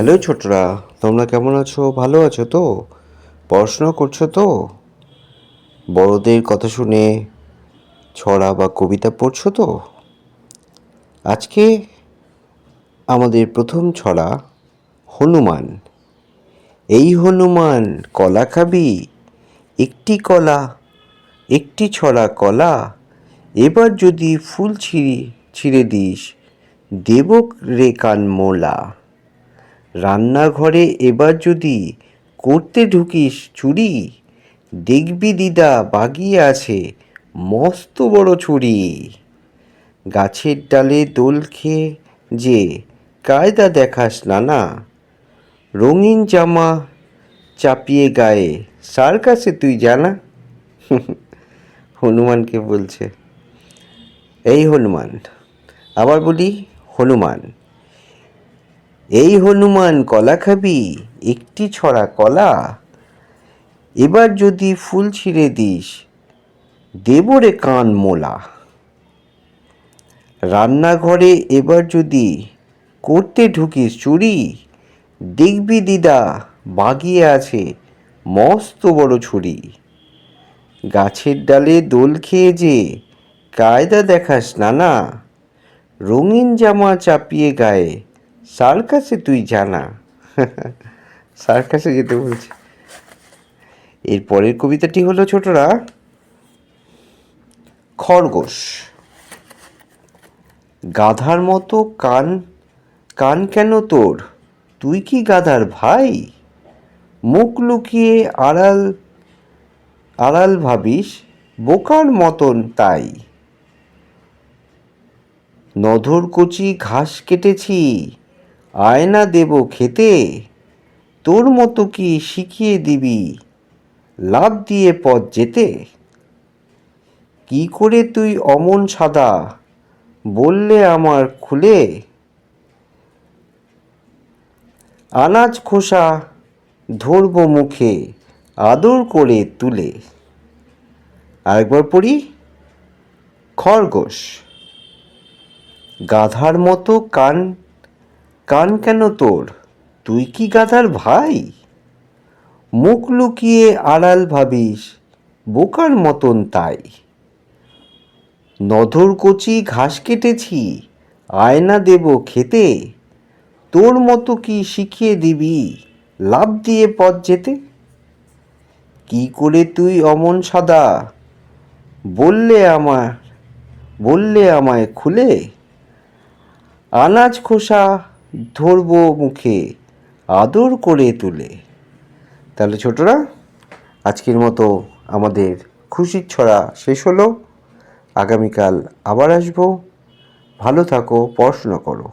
Hello ছোটরা, তোমরা কেমন আছো? ভালো আছো তো? পড়াশোনা করছ তো? বড়দের কথা শুনে ছড়া বা কবিতা পড়ছো তো? আজকে আমাদের প্রথম ছড়া হনুমান। এই হনুমান কলা খাবি? একটি কলা, একটি ছড়া কলা, এবার যদি ফুল ছিঁড়ি, ছিঁড়ে দিস, দেবক রে কান মোলা রান্নাঘরে এবার যদি করতে ঢুকিস চুরি দেখবি দিদা বাগিয়ে আছে মস্ত বড় ছুরি। গাছের ডালে দোল খেয়ে যে কায়দা দেখাস নানা, রঙিন জামা চাপিয়ে গায়ে সার্কাসে তুই জানা। হনুমানকে বলছে, এই হনুমান। আবার বলি, হনুমান এই হনুমান কলা খাবি? একটি ছড়া কলা। এবার যদি ফুল ছিঁড়ে দিস দেবরে কান মোলা। রান্নাঘরে এবার যদি করতে ঢুকিস চুরি, দেখবি দিদা বাগিয়ে আছে মস্ত বড় ছুরি। গাছের ডালে দোল খেয়ে যে কায়দা দেখাস নানা, রঙিন জামা চাপিয়ে গায়ে সার্কাসে তুই জানা। সার্কাসে যেতে বলছে। এর পরের কবিতাটি হলো, ছোটরা, খরগোশ। গাধার মতো কান কান কেন তোর? তুই কি গাধার ভাই? মুখ লুকিয়ে আড়াল আড়াল ভাবিস, বোকার মতন তাই। নধর কচি ঘাস কেটেছি আয়না দেব খেতে। তোর মতো কি শিখিয়ে দিবি? লাভ দিয়ে পথ যেতে। কি করে তুই অমন সাদা? বললে আমার খুলে। আনাজ খোসা ধরব মুখে, আদর করে তুলে। আরেকবার পড়ি। খরগোশ। গাধার মতো কান কান কেন তোর? তুই কি গাধার ভাই? মুখ লুকিয়ে আড়াল ভাবিস, বোকার মতন তাই। নধর কচি ঘাস কেটেছি, আয়না দেব খেতে। তোর মতো কি শিখিয়ে দিবি লাভ দিয়ে পথ যেতে? কি করে তুই অমন সাদা? বললে আমার, বললে আমায় খুলে। আনাজ খোসা ধরবো মুখে, আদর করে তুলে। তাহলে ছোটরা, আজকের মতো আমাদের খুশির ছড়া শেষ হলো। আগামীকাল আবার আসব। ভালো থাকো, পড়াশোনা করো।